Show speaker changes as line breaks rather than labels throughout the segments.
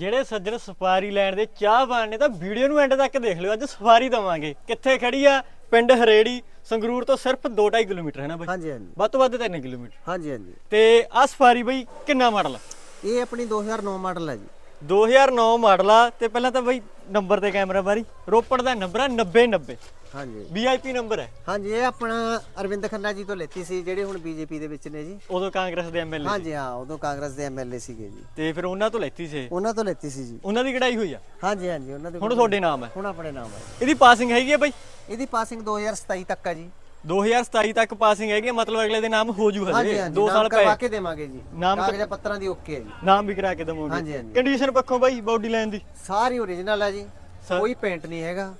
ਜਿਹੜੇ ਸੱਜਣ ਸਫਾਰੀ ਲੈਣ ਦੇ ਚਾਹਵਾਨ ਨੇ ਤਾਂ ਵੀਡੀਓ ਨੂੰ ਐਂਡ ਤੱਕ ਦੇਖ ਲਿਓ ਅੱਜ ਸਫਾਰੀ ਦਵਾਂਗੇ। ਕਿੱਥੇ ਖੜੀ ਆ? ਪਿੰਡ ਹਰੇੜੀ ਸੰਗਰੂਰ ਤੋਂ ਸਿਰਫ 2.5 ਕਿਲੋਮੀਟਰ ਹੈ ਨਾ ਬਾਈ?
ਹਾਂਜੀ ਹਾਂਜੀ।
ਵੱਧ ਤੋਂ ਵੱਧ 3 ਕਿਲੋਮੀਟਰ।
ਹਾਂਜੀ ਹਾਂਜੀ।
ਤੇ ਆ ਸਫਾਰੀ ਬਾਈ ਕਿੰਨਾ ਮਾਡਲ ਆ?
ਇਹ ਆਪਣੀ 2009 ਮਾਡਲ ਹੈ ਜੀ।
2009 ਮਾਡਲ ਆ ਤੇ ਪਹਿਲਾਂ ਤਾਂ ਬਾਈ ਨੰਬਰ ਤੇ ਕੈਮਰਾ ਬਾਰੀ। ਰੋਪੜ ਦਾ ਨੰਬਰ ਆ 9090
ਹਾਂਜੀ।
ਵੀਆਈਪੀ ਨੰਬਰ ਹੈ।
ਹਾਂਜੀ ਇਹ ਆਪਣਾ ਅਰਵਿੰਦ ਖੰਨਾ ਜੀ ਤੋਂ ਲੈਤੀ ਸੀ ਜਿਹੜੇ ਹੁਣ ਬੀਜੇਪੀ ਦੇ ਵਿੱਚ ਨੇ ਜੀ।
ਉਦੋਂ ਕਾਂਗਰਸ ਦੇ ਐਮਐਲਏ
ਹਾਂਜੀ ਹਾਂ ਉਦੋਂ ਕਾਂਗਰਸ ਦੇ ਐਮਐਲਏ ਸੀਗੇ ਜੀ।
ਤੇ ਫਿਰ ਉਹਨਾਂ ਤੋਂ ਲੈਤੀ ਸੀ।
ਉਹਨਾਂ ਤੋਂ ਲੈਤੀ ਸੀ ਜੀ।
ਉਹਨਾਂ ਦੀ ਕਢਾਈ ਹੋਈ ਆ?
ਹਾਂਜੀ ਹਾਂਜੀ ਉਹਨਾਂ ਦੇ
ਹੁਣ ਤੁਹਾਡੇ ਨਾਮ ਹੈ।
ਹੁਣ ਆਪਣੇ ਨਾਮ ਹੈ।
ਇਹਦੀ ਪਾਸਿੰਗ ਹੈਗੀ ਆ ਬਾਈ?
ਇਹਦੀ ਪਾਸਿੰਗ 2027 ਤੱਕ ਆ ਜੀ।
2027 ਤੱਕ ਪਾਸਿੰਗ ਹੈਗੀ ਮਤਲਬ ਅਗਲੇ ਦੇ ਨਾਮ ਹੋ ਜੂ
ਹਾਂਜੀ।
ਹਜੇ
ਹਾਂਜੀ
2
ਨਾਮ
ਸਾਲ
ਕਰਵਾ
ਪਏ
ਕੇ ਦੇਵਾਂਗੇ ਜੀ।
ਨਾਮ
ਕਾਗਜ਼ਾਂ ਪੱਤਰਾਂ ਦੀ ਓਕੇ ਹੈ ਜੀ।
ਨਾਮ ਵੀ ਕਰਾ ਕੇ ਦਵਾਂਗੇ।
ਹਾਂਜੀ ਹਾਂਜੀ।
ਕੰਡੀਸ਼ਨ ਪੱਖੋਂ ਬਾਈ ਬਾਡੀ ਲਾਈਨ ਦੀ।
ਸਾਰੀ ਓਰੀਜਨਲ ਹੈ ਜੀ। ਕੋਈ ਪੇਂਟ ਨਹੀਂ ਹੈਗਾ।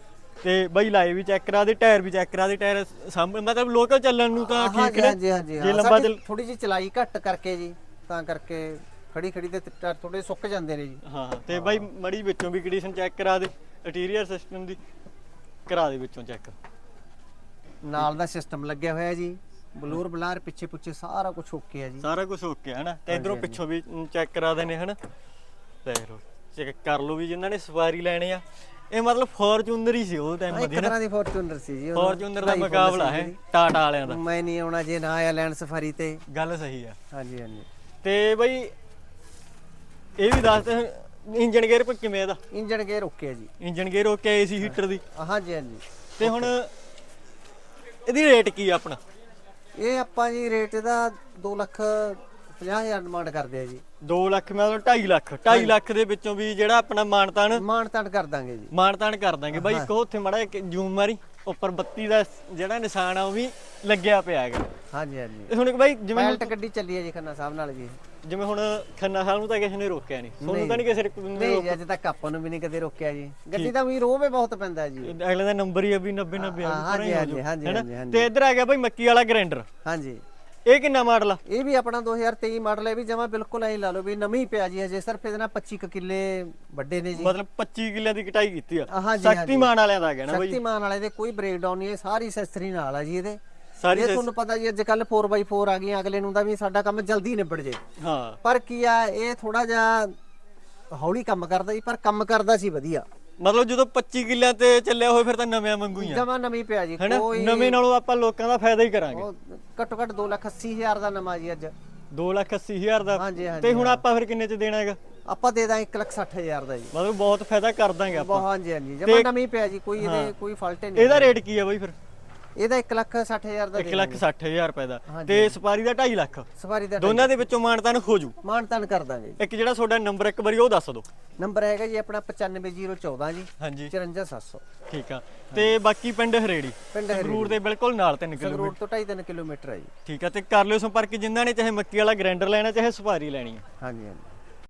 ਤੇ ਬਾਈ ਲਾਏ ਵੀ ਚੈੱਕ ਕਰਾ ਦੇ ਟਾਇਰ ਵੀ ਚੈੱਕ ਕਰਾ ਦੇ ਟਾਇਰ ਸਾਹਮਣੇ ਮਤਲਬ ਲੋਕਲ ਚੱਲਣ ਨੂੰ ਤਾਂ ਠੀਕ ਨੇ।
ਹਾਂਜੀ ਹਾਂਜੀ
ਜੇ ਲੰਬਾ ਚੱਲ
ਥੋੜੀ ਜਿਹੀ ਚਲਾਈ ਘੱਟ ਕਰਕੇ ਜੀ ਤਾਂ ਕਰਕੇ ਖੜੀ ਖੜੀ ਦੇ ਟਾਇਰ ਥੋੜੇ ਸੁੱਕ ਜਾਂਦੇ ਨੇ ਜੀ।
ਹਾਂ ਤੇ ਬਾਈ ਮੜੀ ਵਿੱਚੋਂ ਵੀ ਕੰਡੀਸ਼ਨ ਚੈੱਕ ਕਰਾ ਦੇ ਇੰਟੀਰੀਅਰ ਸਿਸਟਮ ਦੀ ਕਰਾ ਦੇ ਵਿੱਚੋਂ ਚੈੱਕ।
ਨਾਲ ਦਾ ਸਿਸਟਮ ਲੱਗਿਆ ਹੋਇਆ ਜੀ ਬਲੂਰ ਬਲਾਰ ਪਿੱਛੇ ਪੁੱਛੇ ਸਾਰਾ ਕੁਝ ਓਕੇ ਹੈ ਜੀ।
ਸਾਰਾ ਕੁਝ ਓਕੇ ਹੈ ਨਾ ਤੇ ਇਧਰੋਂ ਪਿੱਛੋਂ ਵੀ ਚੈੱਕ ਕਰਾ ਦੇਣੇ ਹਨ? ਦੇਖ ਲਓ ਚੈੱਕ ਕਰ ਲਓ ਵੀ ਜਿਨ੍ਹਾਂ ਨੇ ਸਵਾਰੀ ਲੈਣੇ ਆ। ਇਹ ਮਤਲਬ ਫੋਰਚੂਨਰ ਹੀ ਸੀ ਉਹ ਟਾਈਮ
ਇੱਕ
ਵਧੀਆ ਨਾ।
ਤਰ੍ਹਾਂ ਦੀ ਫੋਰਚੂਨਰ ਸੀ ਜੀ ਉਦੋਂ।
ਫੋਰਚੂਨਰ ਦਾ
ਢਾਈ ਫੁੱਟ
ਮੁਕਾਬਲਾ
ਸੀ
ਹੈ
ਜੀ।
ਟਾਟਾ ਵਾਲਿਆਂ ਦਾ।
ਮੈਂ ਨਹੀਂ ਆਉਣਾ ਜੇ ਨਾ ਆਇਆ ਲੈਂਡ ਸਫਾਰੀ ਤੇ।
ਗੱਲ ਸਹੀ ਆ।
ਹਾਂਜੀ ਹਾਂਜੀ।
ਤੇ ਬਾਈ ਇਹ ਵੀ ਦੱਸ ਇੰਜਨ ਗੇਅਰ ਪਰ ਕਿਵੇਂ ਇਹਦਾ?
ਇੰਜਨ ਗੇਅਰ ਓਕੇ ਜੀ।
Engine gear okay AC heater ਦੀ?
ਹਾਂਜੀ ਹਾਂਜੀ।
ਤੇ ਹੁਣ ਇਹਦੀ ਰੇਟ ਕੀ ਆ ਆਪਣਾ?
ਇਹ ਆਪਾਂ ਜੀ ਰੇਟ ਇਹਦਾ 2 ਲੱਖ 50 ਹਜ਼ਾਰ ਡਿਮਾਂਡ ਕਰਦੇ ਆ ਜੀ।
2 ਲੱਖ ਮਤਲਬ 2.5 ਲੱਖ 2.5 ਲੱਖ ਦੇ ਵਿੱਚੋਂ ਵੀ ਜਿਹੜਾ ਆਪਣਾ ਮਾਨਤਾਨ
ਮਾਨ ਤਾਨ ਕਰ ਦਾਂਗੇ ਜੀ।
ਮਾਨਤਾਨ ਕਰ ਦਾਂਗੇ। ਬਾਈ ਇੱਕ ਉੱਥੇ ਮੜਾ ਜੂਮ ਮਾਰੀ ਉੱਪਰ ਬੱਤੀ ਦਾ ਜਿਹੜਾ ਨਿਸ਼ਾਨ ਆ ਉਹ ਵੀ ਲੱਗਿਆ ਪਿਆ ਹੈਗਾ।
ਹਾਂਜੀ ਹਾਂਜੀ।
ਤੇ ਹੁਣ ਬਾਈ ਜਿਵੇਂ
ਪੈਲਟ ਗੱਡੀ ਚੱਲੀ ਹੈ ਜੀ ਖੰਨਾ ਸਾਹਿਬ ਨਾਲ ਜੀ।
ਜਿਵੇਂ ਹੁਣ ਖੰਨਾ ਸਾਹਿਬ ਨੂੰ ਤਾਂ ਕਿਸੇ ਨੇ ਰੋਕਿਆ ਨਹੀਂ। ਤੁਹਾਨੂੰ ਤਾਂ ਨਹੀਂ। ਕਿਸੇ ਨੇ
ਨਹੀਂ ਅੱਜ ਤੱਕ ਆਪਾਂ ਨੂੰ ਵੀ ਨਹੀਂ ਕਦੇ ਰੋਕਿਆ ਜੀ। ਗੱਡੀ ਦਾ ਵੀ ਰੋਵੇ ਬਹੁਤ ਪੈਂਦਾ ਜੀ।
ਅਗਲੇ ਦਾ ਨੰਬਰ ਹੀ ਆ ਵੀ 90 90
ਹਾਂ, ਹਾਂਜੀ, ਹਾਂਜੀ, ਹਾਂਜੀ, ਹਾਂਜੀ, ਹਾਂਜੀ।
ਤੇ ਇੱਧਰ ਆ ਗਿਆ ਬਾਈ ਮੱਕੀ ਵਾਲਾ ਗ੍ਰੈਂਡਰ।
ਹਾਂਜੀ।
ਇਹ ਕਿੰਨਾ ਮਾਡਲ ਆ?
ਇਹ ਵੀ ਆਪਣਾ 2023 ਮਾਡਲ ਹੈ ਵੀ ਜਮਾ ਬਿਲਕੁਲ ਐਂ ਲਾ ਲਓ ਵੀ ਨਵੀਂ ਪਿਆ ਜੀ ਹਜੇ ਸਿਰਫ ਇਹਦੇ ਨਾਲ 25 ਕੁ ਕਿੱਲੇ ਵੱਡੇ ਨੇ ਜੀ।
ਮਤਲਬ 25 ਕਿੱਲਿਆਂ ਦੀ ਕਟਾਈ ਕੀਤੀ ਆ।
ਹਾਂਜੀ, ਹਾਂਜੀ।
ਸ਼ਕਤੀਮਾਨ ਵਾਲਿਆਂ ਦਾ ਨਾ ਬਾਈ
ਸ਼ਕਤੀਮਾਨ ਵਾਲੇ ਦੇ ਕੋਈ ਬ੍ਰੇਕਡਾਊਨ ਨਹੀਂ ਹੈ ਸਾਰੀ ਅਸੈਸਰੀ ਨਾਲ ਆ ਜੀ ਇਹਦੇ।
ਸਾਰੀ
ਇਹ ਤੁਹਾਨੂੰ ਪਤਾ ਜੀ ਅੱਜ ਕੱਲ 4x4 ਆ ਗਈਆਂ ਅਗਲੇ ਨੂੰ ਦਾ ਵੀ ਸਾਡਾ ਕੰਮ ਜਲਦੀ ਨਿਬੜ ਜੇ।
ਹਾਂ।
ਪਰ ਕੀ ਆ ਇਹ ਥੋੜਾ ਜਿਹਾ ਹੌਲੀ ਕੰਮ ਕਰਦਾ ਜੀ ਪਰ ਕੰਮ ਕਰਦਾ ਸੀ ਵਧੀਆ।
ਮਤਲਬ ਜਦੋਂ 25 ਕਿੱਲਿਆਂ ਤੇ ਚੱਲਿਆ ਹੋਏ ਫਿਰ ਤਾਂ ਨਵਿਆਂ ਵਾਂਗੂ ਹੀ ਆ।
ਜਮਾ ਨਵੀਂ ਪਿਆ ਜੀ
ਹੈਨਾ?
ਕੋਈ
ਨਵੇਂ ਨਾਲੋਂ ਆਪਾਂ ਲੋਕਾਂ ਦਾ ਫਾਇਦਾ ਹੀ ਕਰਾਂਗੇ।
ਉਹ ਘੱਟੋ ਘੱਟ 2 ਲੱਖ 80 ਹਜ਼ਾਰ ਦਾ ਨਵਾਂ ਜੀ ਅੱਜ।
2 ਲੱਖ 80 ਹਜ਼ਾਰ ਦਾ?
ਹਾਂਜੀ ਹਾਂਜੀ
ਤੇ ਹੁਣ ਆਪਾਂ ਫਿਰ ਕਿੰਨੇ ਚ ਦੇਣਾ ਹੈਗਾ?
ਆਪਾਂ ਦੇ ਦਾਂ 1 ਲੱਖ 60 ਹਜ਼ਾਰ ਦਾ ਜੀ।
ਮਤਲਬ ਬਹੁਤ ਫਾਇਦਾ ਕਰ ਦਾਂਗੇ ਆਪਾਂ।
ਬਹੁਤ ਹਾਂਜੀ ਹਾਂਜੀ ਜਮਾ ਨਵੀਂ ਪਿਆ ਜੀ ਕੋਈ ਇਹਦੇ ਕੋਈ ਫਾਲਟ ਨਹੀਂ
ਇਹਦਾ ਰੇਟ ਕੀ ਆ ਬਾਈ ਫਿਰ?
ਇਹਦਾ 1 ਲੱਖ 60 ਹਜ਼ਾਰ ਦਾ
1 ਲੱਖ 60 ਹਜ਼ਾਰ ਰੁਪਏ ਦਾ। ਤੇ ਸਪਾਰੀ ਦਾ 2.5 ਲੱਖ।
ਸਵਾਰੀ ਦਾ
ਦੋਨਾਂ ਦੇ ਵਿੱਚੋਂ ਮਾਨਤਾਨ ਹੋ ਜੂ।
ਮਾਨ ਤਾਨ ਕਰ ਦਾਂਗੇ
ਇੱਕ ਜਿਹੜਾ ਤੁਹਾਡਾ ਨੰਬਰ ਇੱਕ ਵਾਰੀ ਉਹ ਦੱਸ ਦਿਓ।
ਨੰਬਰ ਹੈਗਾ ਜੀ ਆਪਣਾ 95014 ਜੀ।
ਹਾਂਜੀ।
54700
ਠੀਕ ਆ। ਤੇ ਬਾਕੀ ਪਿੰਡ ਹਰੇੜੀ।
ਪਿੰਡ
ਸੰਗਰੂਰ ਦੇ ਬਿਲਕੁਲ ਨਾਲ 3 ਕਿਲੋ
ਸੰਗਰੂਰ ਤੋਂ 2.5 ਕਿਲੋਮੀਟਰ ਹੈ ਜੀ।
ਠੀਕ ਆ। ਤੇ ਕਰ ਲਿਓ ਸੰਪਰਕ ਜਿਨ੍ਹਾਂ ਨੇ ਚਾਹੇ ਮੱਕੀ ਵਾਲਾ ਗ੍ਰੈਂਡਰ ਲੈਣਾ ਚਾਹੇ ਸਪਾਰੀ ਲੈਣੀ ਹੈ
ਹਾਂਜੀ ਹਾਂਜੀ।